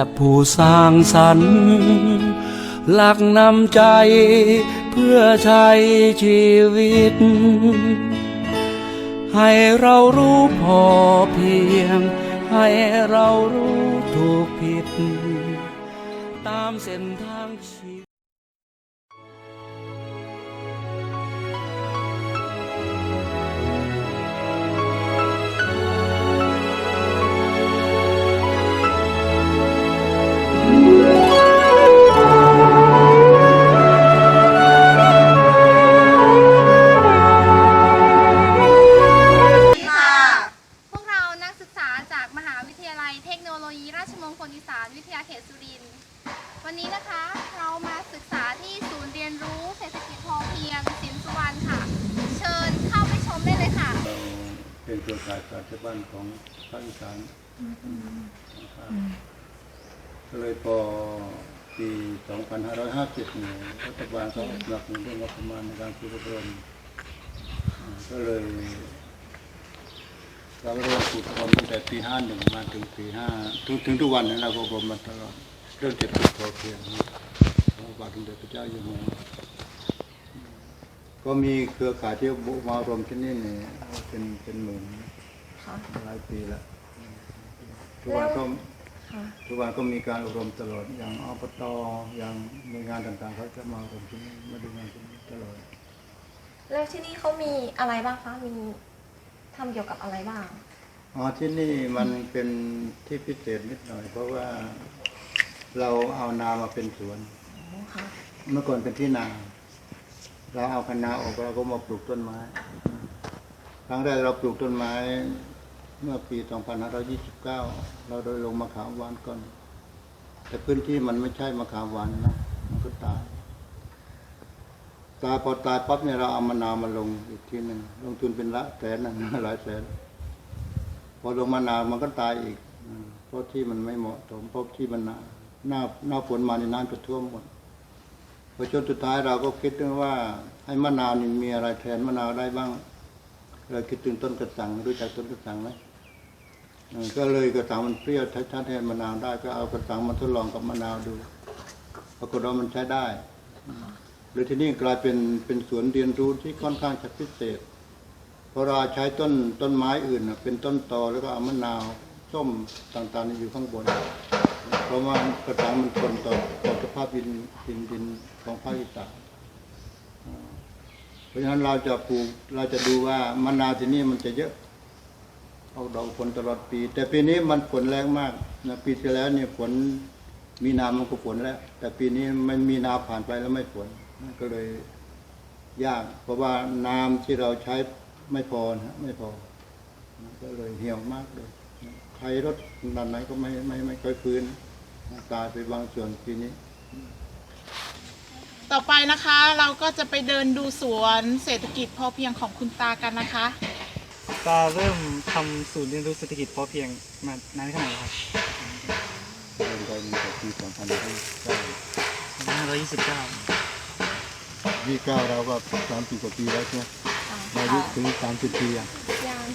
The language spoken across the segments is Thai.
และผู้สร้างสรรค์หลักนำใจเพื่อใช้ชีวิต ให้เรารู้พอเพียง ให้เรารู้ถูกผิด ตามเส้นทาง ย เทคโนโลยีราชมงคลอีสานวิทยาเขตสุรินทร์วันนี้นะคะเรามาศึกษาที่ศูนย์เรียนรู้เศรษฐกิจพอเพียงสินสุวรรณค่ะ เชิญเข้าไปชมได้เลยค่ะเราเป็นเครือข่ายปราชญ์บ้านของภาคอีสานก็เลยพอปี 2550เนี่ยรัฐบาลเขาสนับสนุนเรื่องงบประมาณในการฝึกอบรมอ่าก็เลย เราเริ่มฝึกอบรมตั้งแต่ปี51มาถึงปี5ถึงถึงทุกวันนี้เราอบรมมาตลอดเรื่องเศรษฐกิจพอเพียงพระบาทสมเด็จพระเจ้าอยู่หัวก็มีเครือข่ายที่มารมที่นี่เนี่ยเป็นเป็นหมื่นหลายปีล้วทุกวันก็ทุกวันก็มีการอบรมตลอดอย่างอบตอย่างหน่วยงานต่างๆเขาจะมาอบรมที่นี่มาดูงานที่นี่ตลอดแล้วที่นี่เขามีอะไรบ้างคะมี ทำเกี่ยวกับอะไรบ้างอ๋อที่นี่มันเป็นที่พิเศษนิดหน่อย เพราะว่าเราเอานามาเป็นสวนอ๋อค่ะเมื่อก่อนเป็นที่นาเราเอาคะนาออกเราก็มาปลูกต้นไม้ ครั้งแรกเราปลูกต้นไม้ เมื่อปี 2529 เราโดยลงมะขามหวานก่อน แต่พื้นที่มันไม่ใช่มะขามหวานนะ มันก็ตาย ตายพอตายปั๊บเนี่ยเราเอามะนาวมาลงอีกทีหนึ่งลงทุนเป็นละแสนนะหลายแสน พอลงมะนาวมันก็ตายอีกเพราะที่มันไม่เหมาะสมเพราะที่มันหนาหน้าหน้าฝนมาในน้ำจะท่วมหมดพอจนสุดท้ายเราก็คิดถึงว่าให้มะนาวนี่มีอะไรแทนมะนาวได้บ้าง เราคิดถึงต้นกระสังรู้จักต้นกระสังไหมเออก็เลยกระสังมันเปรี้ยวใช้แทนมะนาวได้ก็เอากระสังมาทดลองกับมะนาวดูปรากฏว่ามันใช้ได้ เลยที่นี่กลายเป็นเป็นสวนเรียนรู้ที่ค่อนข้างจะพิเศษ เพราะเราใช้ต้นต้นไม้อื่นเป็นต้นตอแล้วก็เอามะนาวส้มต่างๆนี่อยู่ข้างบน เพราะว่ากระสังมันทนต่อต่อสภาพดินดินดินของภาคอีสานเพราะฉะนั้นเราจะปลูกเราจะดูว่ามะนาวที่นี่มันจะเยอะออกดอกผลตลอดปี แต่ปีนี้มันฝนแรงมากนะปีที่แล้วเนี่ยฝนมีนามันก็ฝนแล้ว แต่ปีนี้มันมีนาผ่านไปแล้วไม่ฝน ก็เลยยาก เพราะว่าน้ำที่เราใช้ไม่พอนะฮะไม่พอมันก็เลยเหี่ยวมากเลยใครรถดันไหนก็ไม่ไม่ไม่ค่อยฟื้นตายไปบางส่วนปีนี้ ต่อไปนะคะเราก็จะไปเดินดูสวนเศรษฐกิจพอเพียงของคุณตากันนะคะ ตาเริ่มทำศูนย์เรียนรู้เศรษฐกิจพอเพียงมานานแค่ไหนแล้วครับเริ่มได้ตั้งแต่ปีสองพันห้าร้อย2529 ยี่เก้าเราก็สามสิบกว่าปีแล้วใช่ไหมอายุถึงสามสิบปีอะยัง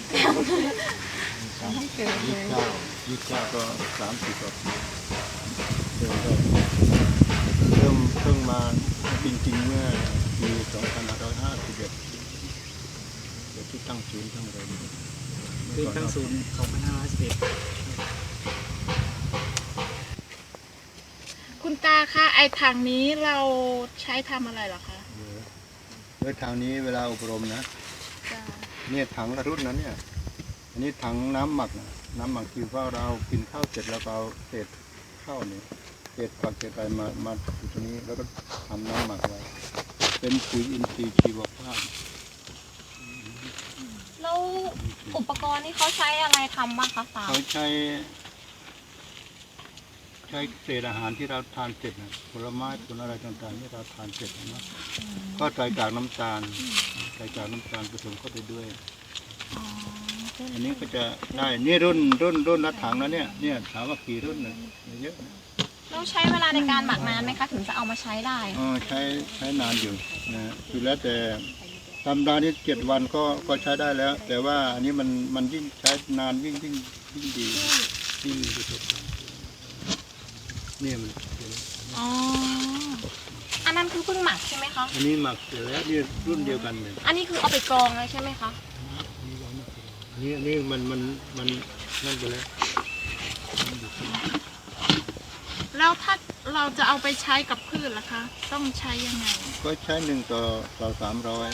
สามยี่เก้ายี่เก้าก็สามสิบกว่าปีเริ่มได้เริ่มเพิ่งมาจริงๆเมื่อปีสองพันห้าร้อยห้าสิบเอ็ดเดี๋ยวที่ตั้งศูนย์ตั้งอะไรนี่คือตั้งศูนย์2511คุณตาคะไอถังนี้เราใช้ทำอะไรเหรอคะเดี๋ยวโดยทางนี้เวลาอบรมนะจ้าเนี่ยถังละรุ่นนั้นเนี่ย อันนี้ถังน้ำหมักนะน้ำหมักคือว่าเรากินข้าวเสร็จแล้วก็เอาเศษข้าวเนี่ยเศษผักเศษอะไรมามาอยู่ตรงนี้แล้วก็ทำน้ำหมักไว้ เป็นปุ๋ยอินทรีย์ชีวภาพ แล้วอุปกรณ์นี่เขาใช้อะไรทำบ้างคะตาเขาใช้ ใช้เศษอาหารที่เราทานเสร็จนะผลไม้ผลอะไรต่างๆที่เราทานเสร็จนะก็ใส่กากน้ำตาลใส่กากน้ำตาลผสมเข้าไปด้วย อันนี้ก็จะได้นี่รุ่นรุ่นรุ่นละถังแล้วเนี่ยเนี่ยถามว่ากี่รุ่นนะเยอะนะแล้วใช้เวลาในการหมักนานไหมคะถึงจะเอามาใช้ได้อ๋อใช้ใช้นานอยู่นะฮะคือแล้วแต่ตำรานี้เจ็ดวันก็ก็ใช้ได้แล้ว แต่ว่าอันนี้มันมันยิ่งใช้นานยิ่งยิ่งยิ่งดีที่มีประสบการณ์ เนี่ยมันเห็นไหมอ๋อ อันนั้นคือเพิ่งหมักใช่ไหมคะ อันนี้หมักเสร็จแล้วนี่รุ่นเดียวกันเลยอันนี้คือเอาไปกรองแล้วใช่ไหมคะ อันนี้อันนี้มันมันมันนั่นไปแล้วแล้วถ้าเราจะเอาไปใช้กับพืชล่ะคะ ต้องใช้ยังไง ก็ใช้หนึ่งต่อต่อสามร้อย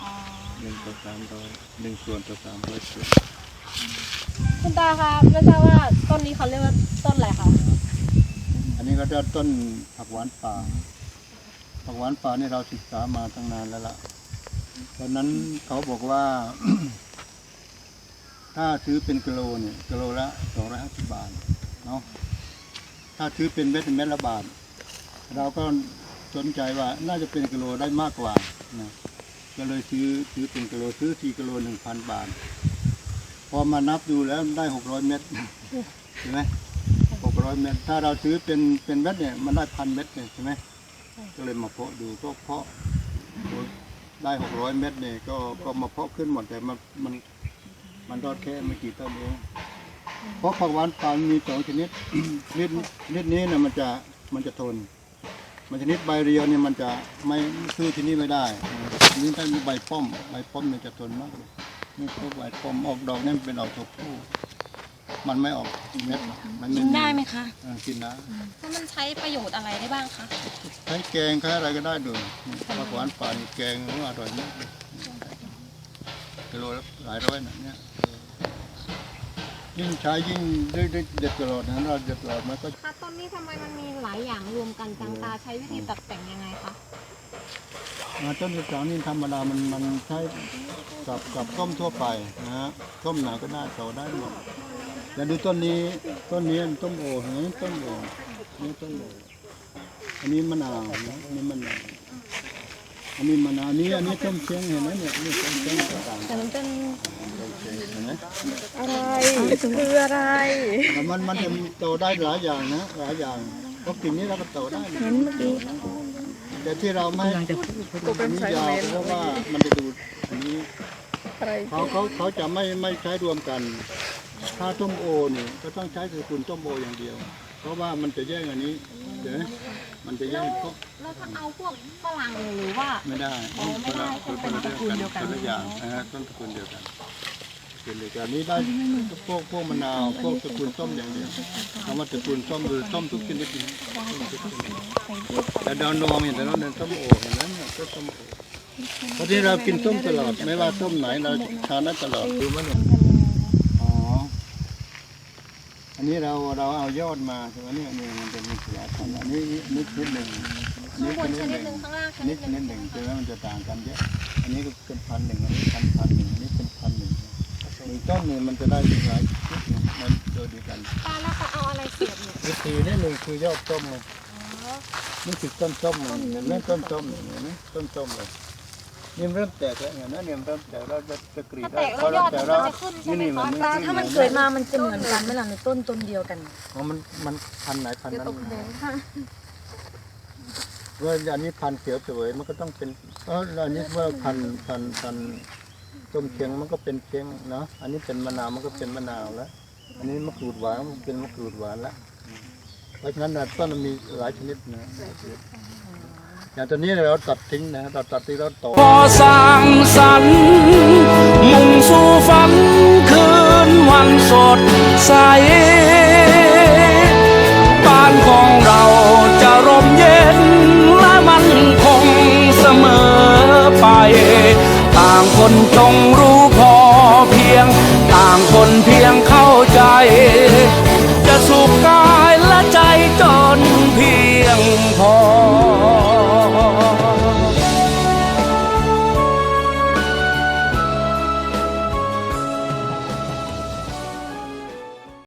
อ๋อ หนึ่งต่อสามร้อยหนึ่งส่วนต่อสามร้อยส่วนคุณตาคะไม่ทราบว่าต้นนี้เขาเรียกว่าต้นอะไรคะอั นนี้ก็จะต้นผักหวานป่า ผักหวานป่านี่เราศึกษามาตั้งนานแล้วล่ะ ตอนนั้นเขาบอกว่า ถ้าซื้อเป็นกิโลเนี่ยกิโลละสองร้อยห้าสิบบาทเนาะ ถ้าซื้อเป็นเม็ดเป็นเม็ดละบาท เราก็สนใจว่าน่าจะเป็นกิโลได้มากกว่านะก็เลยซื้อซื้อเป็นกิโลซื้อสี่กิโลหนึ่งพันบาท พอมานับดูแล้วได้หกร้อยเม็ดใช่ไหม ร้อยเม็ดถ้าเราซื้อเป็นเป็นเม็ดเนี่ยมันได้พันเม็ดเนี่ยใช่ไหมก็เลยมาเพาะดูก็เพาะได้หกร้อยเม็ดเนี่ยก็ก็มาเพาะขึ้นหมดแต่มันมันมันรอดแค่ไม่กี่ต้นเองเพราะผักหวานป่ามันมีสองชนิดชนิดชนิดนี้เนี่ยมันจะมันจะทน มันชนิดใบเรียวเนี่ยมันจะไม่ซื้อที่นี่ไม่ได้นนี่ถ้ามีใบป้อมใบป้อมเนี่ยจะทนมากเลยนี่พวกใบป้อมออกดอกเนี่ยมันเป็นออกตัวผู้ มันไม่ออกเม็ดมันกินได้ไหมคะ เออกินได้แล้วมันใช้ประโยชน์อะไรได้บ้างคะ ใช้แกงใช้อะไรก็ได้ด้วยผักหวานป่านี่แกงอร่อยมากเลยกิโลละหลายร้อยนะเนี่ยยิ่งใช้ยิ่งได้ได้เด็ดตลอดนะเราเด็ดตลอดมันก็ คะต้นนี้ทำไมมันมีหลายอย่างรวมกันจังตาใช้วิธีตัดแต่งยังไงคะ อ่าต้นกระถางนี่ธรรมดามันมันใช้กับกับต้มทั่วไปนะฮะต้มไหนก็ได้โตได้หมด อย่าดูต้นนี้ต้นนี้ต้มโอเห็นต้มโอนี่ต้มโออันนี้มะนาวนะนนี้มะนาวอันนี้มะนาวนี่อันนี้ต้มเชียงเห็นไหมเนี่ยนี่ต้มเชียงต่างแต่มันเป็นเห็นไหมอะไรคืออะไรแล้วมันมันจะโตได้หลายอย่างนะหลายอย่างเพราะกิ่งนี้เราก็โตได้เห็นเมื่อกี้แต่ที่เราไม่อันนี้ยาวเพราะว่ามันจะดูอันนี้เขาเขาเขาจะไม่ไม่ใช้รวมกัน ถ้าต้มโอนี่ก็ต้องใช้สกุลต้มโออย่างเดียว เพราะว่ามันจะแย่งอันนี้เดี๋ยวนะมันจะแย่งพวกแล้วถ้าเอาพวกฝรั่งหรือว่า ไม่ได้อ๋อไม่ได้คนละต้องเป็นตระกูลเดียวกัน คนละอย่างนะฮะต้นตระกูลเดียวกันตระกูลเดียวกันนี้ได้พวกพวกมะนาวพวกตระกูลส้มอย่างเดียวคำว่าตระกูลส้มคือส้มทุกชนิดนะส้มทุกชนิดแต่ดาวนองเห็นแต่เราเนี่ยส้มโอเห็นไหมเนี่ยก็ส้มโอเพราะที่เรากินส้มตลอดไม่ว่าส้มไหนเราทานได้ตลอดดูมันเนี่ยอ๋อ อันนี้เราเราเอายอดมาใช่ไหมเนี่ยเนี่ยมันจะมีหลายพันธุ์อันนี้นี่ชนิดหนึ่งอันข้างนี้บชนนิชดหนิดนึ่งหนึ่งข้างล่างชอันนินี้ดชหนึ่นิงดหนึ่งใช่ไหมมันจะต่างกันเยอะอันนี้ก็เป็นพันหนึ่งอันนี้พันพันหนึ่งอันนี้เป็นพันหนึ่งหนึ่งต้นเนี่ยมันจะได้หลายชุดเนี่ยมันโดยดีกันตาแล้วเขาเอาอะไรเสียบเนี่ยวิธีนี่หนึ่งคือยอดต้มไงนี่คือต้นต้มเลยเห็นไหมต้นต้มเนี่ยเห็นไหมต้นต้มเลย นี่มันเริ่มแตกแล้วเห็นไหมเนี่ยมันเริ่มแตกแล้วจะจะกรีดถ้าได้แตกแล้วยอดพมันเราจะขึ้นใช่ไหมนี่คะมันตาขึ้ถ้ามันห็เกิดไหมามันจะเหมือนกันไหมล่ะในต้นต้นเดียวกันอ๋อมันมันพันไหนพันนั้นตกเลยค่ะว่าอันนี้พันเขียวเสวยมันก็ต้องเป็นเออแล้วอันนี้ว่าพันพันพันต้มเชียงมันก็เป็นเชียงเนาะอันนี้เป็นมะนาวมันก็เป็นมะนาวแล้ว อันนี้มะกรูดหวานมันเป็นมะกรูดหวานแล้วเพราะฉะนั้นนะต้นมันมีหลายชนิดนะ อย่างตัวนี้เราตัดทิ้งนะเราตัดทิ้งแล้วโตพอสร้างสรรค์มุ่งสู่ฝันคืนวันสดใสบ้านของเราจะร่มเย็นและมันคงเสมอไป ต่างคนจงรู้